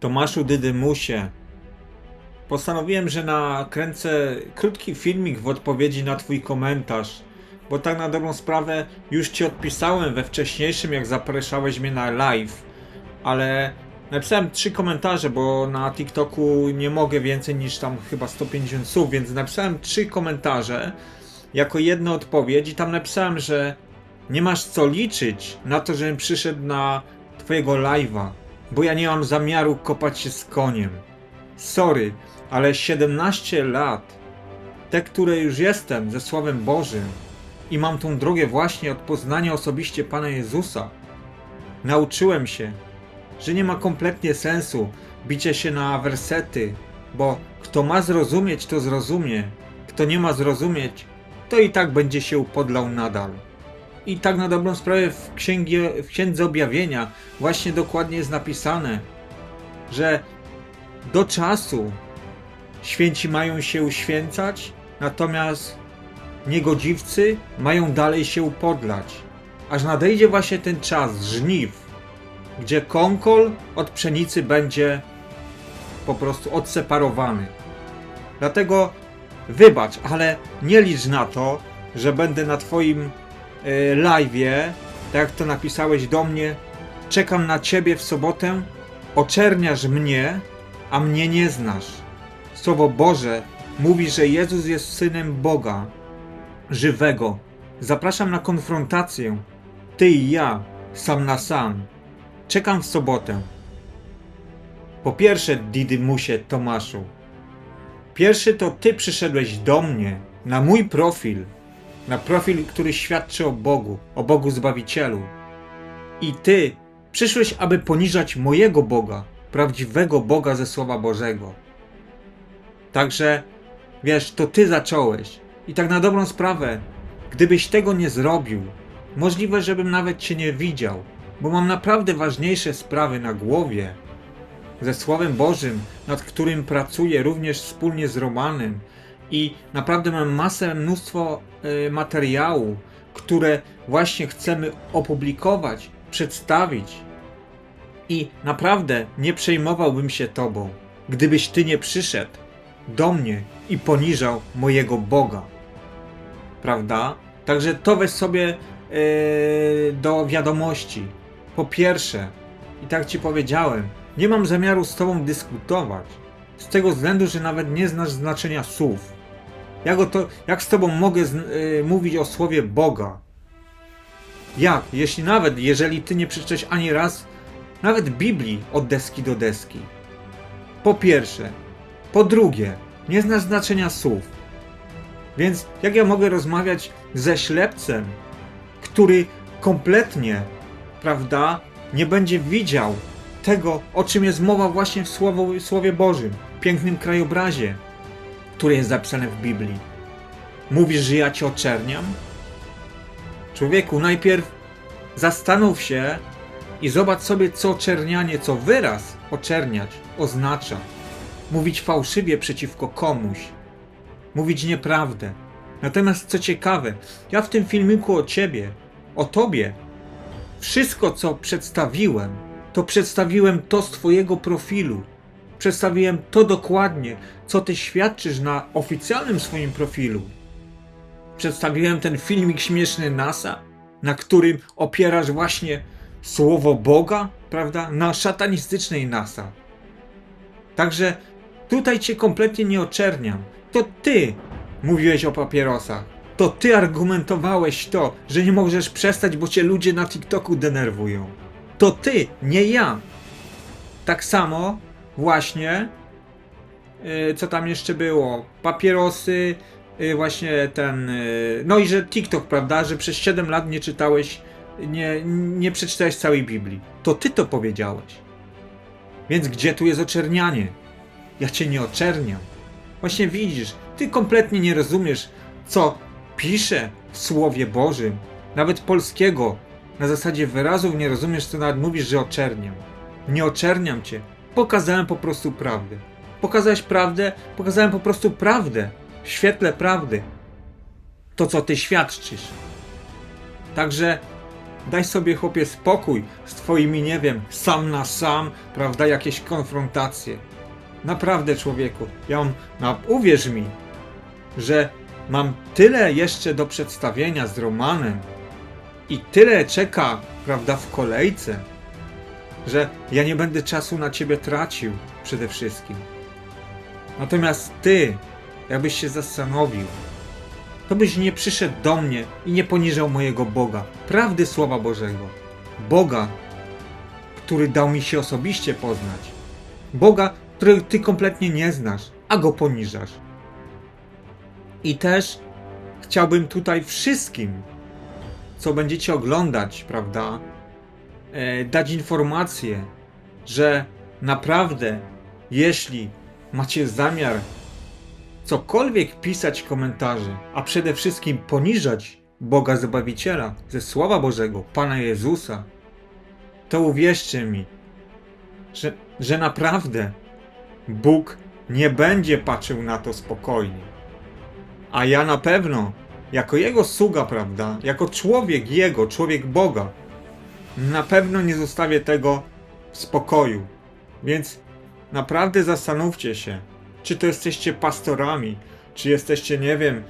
Tomaszu Dydymusie, postanowiłem, że nakręcę krótki filmik w odpowiedzi na Twój komentarz, bo tak na dobrą sprawę już Ci odpisałem we wcześniejszym, jak zapraszałeś mnie na live, ale napisałem trzy komentarze, bo na TikToku nie mogę więcej niż tam chyba 150 słów, więc napisałem trzy komentarze jako jedną odpowiedź i tam napisałem, że nie masz co liczyć na to, żebym przyszedł na Twojego live'a, bo ja nie mam zamiaru kopać się z koniem. Sorry, ale 17 lat, te, które już jestem ze Słowem Bożym i mam tą drogę właśnie od poznania osobiście Pana Jezusa, nauczyłem się, że nie ma kompletnie sensu bicie się na wersety, bo kto ma zrozumieć, to zrozumie, kto nie ma zrozumieć, to i tak będzie się upodlał nadal. I tak na dobrą sprawę w, księgie, w Księdze Objawienia właśnie dokładnie jest napisane, że do czasu święci mają się uświęcać, natomiast niegodziwcy mają dalej się upodlać. Aż nadejdzie właśnie ten czas żniw, gdzie konkol od pszenicy będzie po prostu odseparowany. Dlatego wybacz, ale nie licz na to, że będę na Twoim live'ie, tak jak to napisałeś do mnie, czekam na Ciebie w sobotę, oczerniasz mnie, a mnie nie znasz. Słowo Boże mówi, że Jezus jest Synem Boga, żywego. Zapraszam na konfrontację, Ty i ja, sam na sam. Czekam w sobotę. Po pierwsze, Didymusie Tomaszu, pierwszy to Ty przyszedłeś do mnie, na mój profil, na profil, który świadczy o Bogu, o Bogu Zbawicielu. I Ty przyszłeś, aby poniżać mojego Boga, prawdziwego Boga ze Słowa Bożego. Także, wiesz, to Ty zacząłeś. I tak na dobrą sprawę, gdybyś tego nie zrobił, możliwe, żebym nawet Cię nie widział, bo mam naprawdę ważniejsze sprawy na głowie. Ze Słowem Bożym, nad którym pracuję również wspólnie z Romanem i naprawdę mam masę, mnóstwo e, materiału, które właśnie chcemy opublikować, przedstawić. I naprawdę nie przejmowałbym się Tobą, gdybyś Ty nie przyszedł do mnie i poniżał mojego Boga. Prawda? Także to weź sobie e, do wiadomości. Po pierwsze, i tak Ci powiedziałem, nie mam zamiaru z Tobą dyskutować. Z tego względu, że nawet nie znasz znaczenia słów. Jak, to, jak z Tobą mogę z, e, mówić o słowie Boga? Jak? Jeśli nawet, jeżeli Ty nie przeczytałeś ani raz nawet Biblii od deski do deski. Po pierwsze. Po drugie, nie znasz znaczenia słów. Więc jak ja mogę rozmawiać ze ślepcem, który kompletnie, prawda, nie będzie widział tego, o czym jest mowa właśnie w Słowo, Słowie Bożym, pięknym krajobrazie, który jest zapisane w Biblii. Mówisz, że ja cię oczerniam? Człowieku, najpierw zastanów się i zobacz sobie, co oczernianie, co wyraz oczerniać oznacza. Mówić fałszywie przeciwko komuś, mówić nieprawdę. Natomiast co ciekawe, ja w tym filmiku o ciebie, o tobie, wszystko co przedstawiłem, to przedstawiłem to z twojego profilu. Przedstawiłem to dokładnie, co ty świadczysz na oficjalnym swoim profilu. Przedstawiłem ten filmik śmieszny NASA, na którym opierasz właśnie słowo Boga, prawda, na szatanistycznej NASA. Także tutaj cię kompletnie nie oczerniam. To ty mówiłeś o papierosach. To ty argumentowałeś to, że nie możesz przestać, bo cię ludzie na TikToku denerwują. To ty, nie ja. Tak samo właśnie yy, co tam jeszcze było? Papierosy, yy, właśnie ten. Yy, no i że TikTok, prawda? Że przez 7 lat nie czytałeś, nie, nie przeczytałeś całej Biblii. To ty to powiedziałeś. Więc gdzie tu jest oczernianie? Ja cię nie oczerniam. Właśnie widzisz, ty kompletnie nie rozumiesz, co pisze w Słowie Bożym, nawet polskiego. Na zasadzie wyrazów nie rozumiesz, co nawet mówisz, że oczerniam. Nie oczerniam cię. Pokazałem po prostu prawdę. Pokazałeś prawdę, pokazałem po prostu prawdę. W świetle prawdy. To, co ty świadczysz. Także Daj sobie chłopie spokój z twoimi, nie wiem, sam na sam, prawda, jakieś konfrontacje. Naprawdę człowieku, ja mam, no, uwierz mi, że mam tyle jeszcze do przedstawienia z Romanem i tyle czeka, prawda, w kolejce, że ja nie będę czasu na ciebie tracił przede wszystkim. Natomiast ty, jakbyś się zastanowił, to byś nie przyszedł do mnie i nie poniżał mojego Boga, prawdy Słowa Bożego. Boga, który dał mi się osobiście poznać. Boga, którego ty kompletnie nie znasz, a go poniżasz. I też chciałbym tutaj wszystkim, co będziecie oglądać, prawda, dać informację, że naprawdę, jeśli macie zamiar cokolwiek pisać komentarze, a przede wszystkim poniżać Boga Zbawiciela ze Słowa Bożego, Pana Jezusa, to uwierzcie mi, że, że naprawdę Bóg nie będzie patrzył na to spokojnie. A ja na pewno, jako Jego sługa, prawda, jako człowiek Jego, człowiek Boga, na pewno nie zostawię tego w spokoju. Więc naprawdę zastanówcie się, czy to jesteście pastorami, czy jesteście, nie wiem,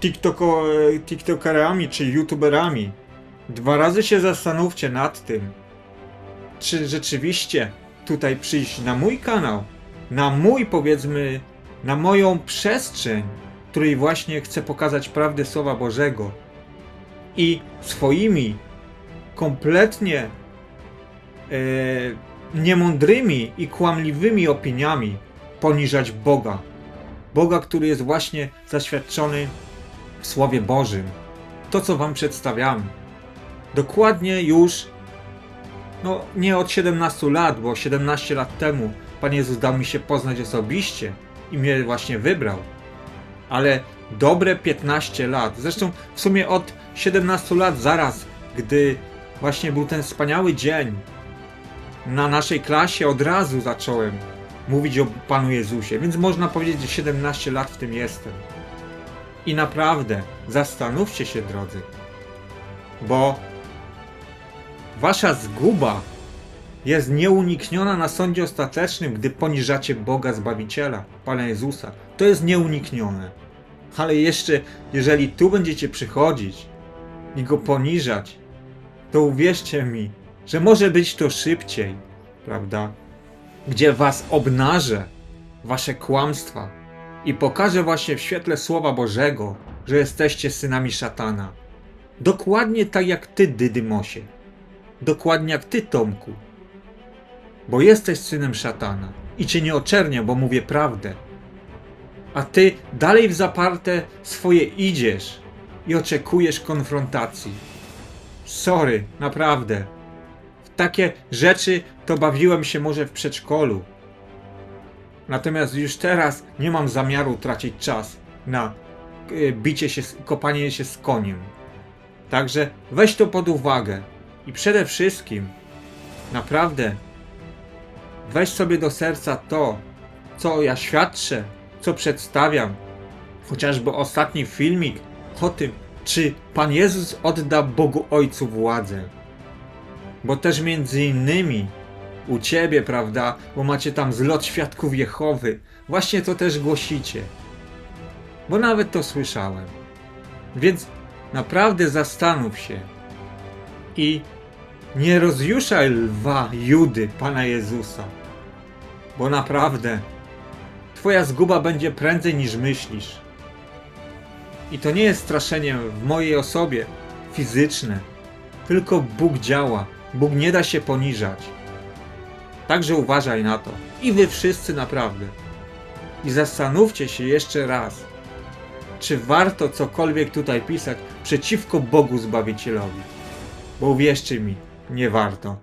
TikToko, TikTokerami, czy YouTuberami. Dwa razy się zastanówcie nad tym, czy rzeczywiście tutaj przyjść na mój kanał, na mój, powiedzmy, na moją przestrzeń, której właśnie chcę pokazać prawdę Słowa Bożego i swoimi kompletnie e, niemądrymi i kłamliwymi opiniami poniżać Boga. Boga, który jest właśnie zaświadczony w Słowie Bożym. To, co Wam przedstawiamy. Dokładnie już, no nie od 17 lat, bo 17 lat temu Pan Jezus dał mi się poznać osobiście i mnie właśnie wybrał. Ale dobre 15 lat, zresztą w sumie od 17 lat zaraz, gdy właśnie był ten wspaniały dzień, na naszej klasie od razu zacząłem mówić o Panu Jezusie, więc można powiedzieć, że 17 lat w tym jestem. I naprawdę zastanówcie się, drodzy, bo wasza zguba jest nieunikniona na sądzie ostatecznym, gdy poniżacie Boga Zbawiciela, Pana Jezusa. To jest nieuniknione. Ale jeszcze, jeżeli tu będziecie przychodzić i go poniżać, to uwierzcie mi, że może być to szybciej, prawda? Gdzie was obnażę, wasze kłamstwa i pokażę właśnie w świetle Słowa Bożego, że jesteście synami szatana. Dokładnie tak jak ty, Dydymosie. Dokładnie jak ty, Tomku. Bo jesteś synem szatana i cię nie oczernię, bo mówię prawdę. A ty dalej w zaparte swoje idziesz i oczekujesz konfrontacji. Sorry, naprawdę. W takie rzeczy to bawiłem się może w przedszkolu. Natomiast już teraz nie mam zamiaru tracić czas na y, bicie się, kopanie się z koniem. Także weź to pod uwagę i przede wszystkim naprawdę weź sobie do serca to, co ja świadczę, co przedstawiam. Chociażby ostatni filmik o tym, czy Pan Jezus odda Bogu Ojcu władzę. Bo też między innymi u Ciebie, prawda, bo macie tam zlot świadków Jehowy, właśnie to też głosicie. Bo nawet to słyszałem. Więc naprawdę zastanów się i nie rozjuszaj lwa Judy Pana Jezusa. Bo naprawdę Twoja zguba będzie prędzej niż myślisz. I to nie jest straszenie w mojej osobie fizyczne, tylko Bóg działa. Bóg nie da się poniżać. Także uważaj na to. I wy wszyscy naprawdę. I zastanówcie się jeszcze raz, czy warto cokolwiek tutaj pisać przeciwko Bogu Zbawicielowi. Bo uwierzcie mi, nie warto.